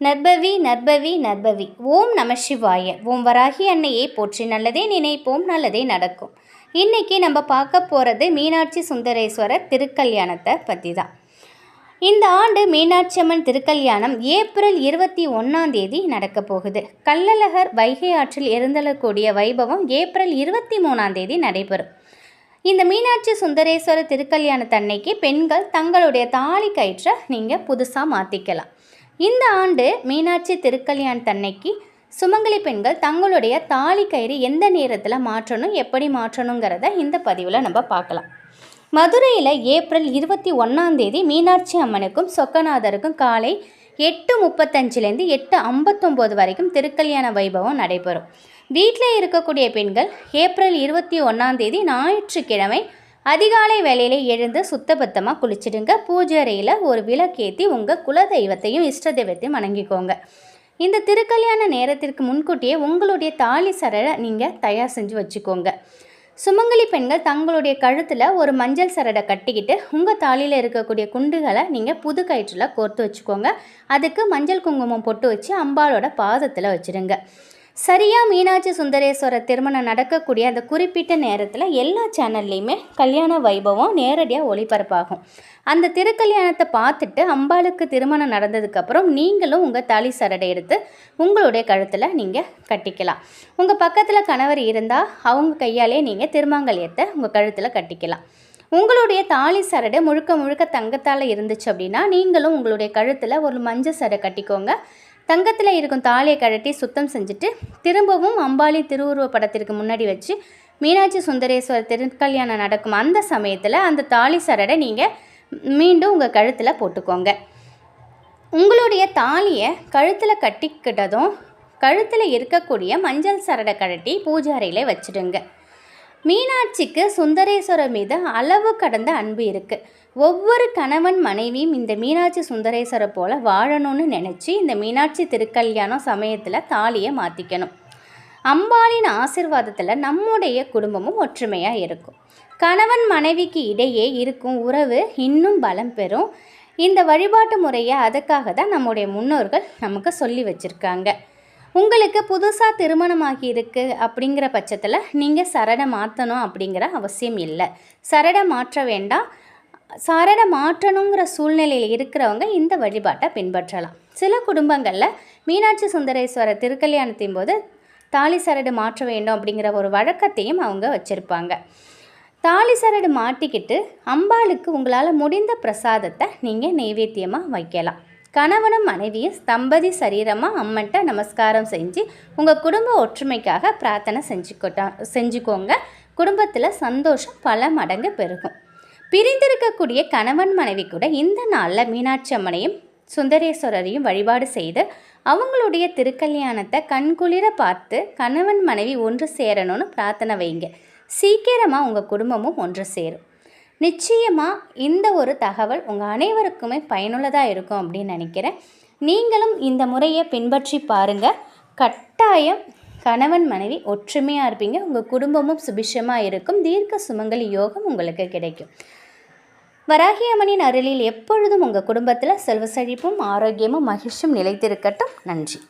நற்பவி நற்பவி நற்பவி. ஓம் நம சிவாய. ஓம் வராகி அன்னையை போற்றி. நல்லதே நினைப்போம் நல்லதே நடக்கும். இன்னைக்கு நம்ம பார்க்க போகிறது மீனாட்சி சுந்தரேஸ்வரர் திருக்கல்யாணத்தை பற்றி தான் இந்த ஆண்டு மீனாட்சி அம்மன் திருக்கல்யாணம் ஏப்ரல் இருபத்தி ஒன்றாம் தேதி நடக்க போகுது. கள்ளழகர் வைகை ஆற்றில் இருந்தலக்கூடிய வைபவம் ஏப்ரல் இருபத்தி மூணாம் தேதி நடைபெறும். இந்த மீனாட்சி சுந்தரேஸ்வரர் திருக்கல்யாணத்தன்னைக்கு பெண்கள் தங்களுடைய தாலி கயிற்றை நீங்கள் புதுசாக மாற்றிக்கலாம் இந்த ஆண்டு மீனாட்சி திருக்கல்யாணத்தன்னைக்கு சுமங்கலி பெண்கள் தங்களுடைய தாலி கயிறு எந்த நேரத்தில் மாற்றணும் எப்படி மாற்றணுங்கிறத இந்த பதிவில் நம்ம பார்க்கலாம். மதுரையில் ஏப்ரல் இருபத்தி ஒன்றாந்தேதி மீனாட்சி அம்மனுக்கும் சொக்கநாதருக்கும் காலை எட்டு முப்பத்தஞ்சுலேருந்து எட்டு ஐம்பத்தொம்போது வரைக்கும் திருக்கல்யாண வைபவம் நடைபெறும். வீட்டில் இருக்கக்கூடிய பெண்கள் ஏப்ரல் இருபத்தி ஒன்றாந்தேதி ஞாயிற்றுக்கிழமை அதிகாலை வேலையில் எழுந்து சுத்தபத்தமாக குளிச்சிடுங்க. பூஜை அறையில் ஒரு விளக்கேற்றி உங்கள் குலதெய்வத்தையும் இஷ்ட தெய்வத்தையும் வணங்கிக்கோங்க. இந்த திருக்கல்யாண நேரத்திற்கு முன்கூட்டியே உங்களுடைய தாலி சரடை நீங்கள் தயார் செஞ்சு வச்சுக்கோங்க. சுமங்கலி பெண்கள் தங்களுடைய கழுத்தில் ஒரு மஞ்சள் சரடை கட்டிக்கிட்டு உங்கள் தாலியில் இருக்கக்கூடிய குண்டுகளை நீங்கள் புது கயிற்றில் கோர்த்து வச்சுக்கோங்க. அதுக்கு மஞ்சள் குங்குமம் பொட்டு வச்சு அம்பாலோட பாதத்தில் வச்சுருங்க. சரியாக மீனாட்சி சுந்தரேஸ்வரர் திருமணம் நடக்கக்கூடிய அந்த குறிப்பிட்ட நேரத்தில் எல்லா சேனல்லையுமே கல்யாண வைபவம் நேரடியாக ஒளிபரப்பாகும். அந்த திருக்கல்யாணத்தை பார்த்துட்டு அம்பாளுக்கு திருமணம் நடந்ததுக்கப்புறம் நீங்களும் உங்கள் தாலி சரடை எடுத்து உங்களுடைய கழுத்தில் நீங்கள் கட்டிக்கலாம். உங்கள் பக்கத்தில் கணவர் இருந்தால் அவங்க கையாலே நீங்கள் திருமாங்கல்யத்தை உங்கள் கழுத்தில் கட்டிக்கலாம். உங்களுடைய தாலி சரடு முழுக்க முழுக்க தங்கத்தால் இருந்துச்சு அப்படின்னா நீங்களும் உங்களுடைய கழுத்தில் ஒரு மஞ்சள் சரடை கட்டிக்கோங்க. தங்கத்தில் இருக்கும் தாலியை கழட்டி சுத்தம் செஞ்சுட்டு திரும்பவும் அம்பாளி திருவுருவ படத்திற்கு முன்னாடி வச்சு மீனாட்சி சுந்தரேஸ்வரர் திருக்கல்யாணம் நடக்கும் அந்த சமயத்தில் அந்த தாலி சரடை நீங்கள் மீண்டும் உங்கள் கழுத்தில் போட்டுக்கோங்க. உங்களுடைய தாலியை கழுத்தில் கட்டிக்கிட்டதும் கழுத்தில் இருக்கக்கூடிய மஞ்சள் சரடை கழட்டி பூஜை அறையில் வச்சுடுங்க. மீனாட்சிக்கு சுந்தரேஸ்வரர் மீது அளவு கடந்த அன்பு இருக்குது ஒவ்வொரு கணவன் மனைவியும் இந்த மீனாட்சி சுந்தரேஸ்வரர் போல் வாழணும்னு நினச்சி இந்த மீனாட்சி திருக்கல்யாணம் சமயத்தில் தாலியை மாற்றிக்கணும் அம்பாளின் ஆசிர்வாதத்தில் நம்முடைய குடும்பமும் ஒற்றுமையாக இருக்கும். கணவன் மனைவிக்கு இடையே இருக்கும் உறவு இன்னும் பலம் பெறும். இந்த வழிபாட்டு முறையை அதுக்காக தான் நம்முடைய முன்னோர்கள் நமக்கு சொல்லி வச்சுருக்காங்க. உங்களுக்கு புதுசாக திருமணமாகி இருக்கு அப்படிங்கிற பட்சத்தில் நீங்கள் சரடை மாற்றணும் அப்படிங்கிற அவசியம் இல்லை. சரடை மாற்ற வேண்டாம். சரடை மாற்றணுங்கிற சூழ்நிலையில் இருக்கிறவங்க இந்த வழிபாட்டை பின்பற்றலாம். சில குடும்பங்களில் மீனாட்சி சுந்தரேஸ்வரர் திருக்கல்யாணத்தின் போது தாலி சரடு மாற்ற வேண்டும் அப்படிங்கிற ஒரு வழக்கத்தையும் அவங்க வச்சுருப்பாங்க. தாலி சரடு மாட்டிக்கிட்டு அம்பாளுக்கு உங்களால் முடிந்த பிரசாதத்தை நீங்கள் நைவேத்தியமாக வைக்கலாம். கணவனும் மனைவியும் தம்பதி சரீரமாக அம்மன்ட்ட நமஸ்காரம் செஞ்சு உங்கள் குடும்ப ஒற்றுமைக்காக பிரார்த்தனை செஞ்சுக்கிட்டா செஞ்சுக்கோங்க. குடும்பத்தில் சந்தோஷம் பல மடங்கு பெருகும். பிரிந்திருக்கக்கூடிய கணவன் மனைவி கூட இந்த நாளில் மீனாட்சி அம்மனையும் சுந்தரேஸ்வரரையும் வழிபாடு செய்து அவங்களுடைய திருக்கல்யாணத்தை கண்குளிர பார்த்து கணவன் மனைவி ஒன்று சேரணும்னு பிரார்த்தனை வைங்க. சீக்கிரமாக உங்கள் குடும்பமும் ஒன்று சேரும். நிச்சயமாக இந்த ஒரு தகவல் உங்கள் அனைவருக்குமே பயனுள்ளதாக இருக்கும் அப்படின்னு நினைக்கிறேன். நீங்களும் இந்த முறையை பின்பற்றி பாருங்கள் கட்டாயம் கணவன் மனைவி ஒற்றுமையாக இருப்பீங்க. உங்கள் குடும்பமும் சுபிஷமாக இருக்கும். தீர்க்க சுமங்கலி யோகம் உங்களுக்கு கிடைக்கும். வராகியம்மனின் அருளில் எப்பொழுதும் உங்கள் குடும்பத்தில் செல்வ செழிப்பும் ஆரோக்கியமும் மகிழ்ச்சியும் நிலைத்திருக்கட்டும். நன்றி.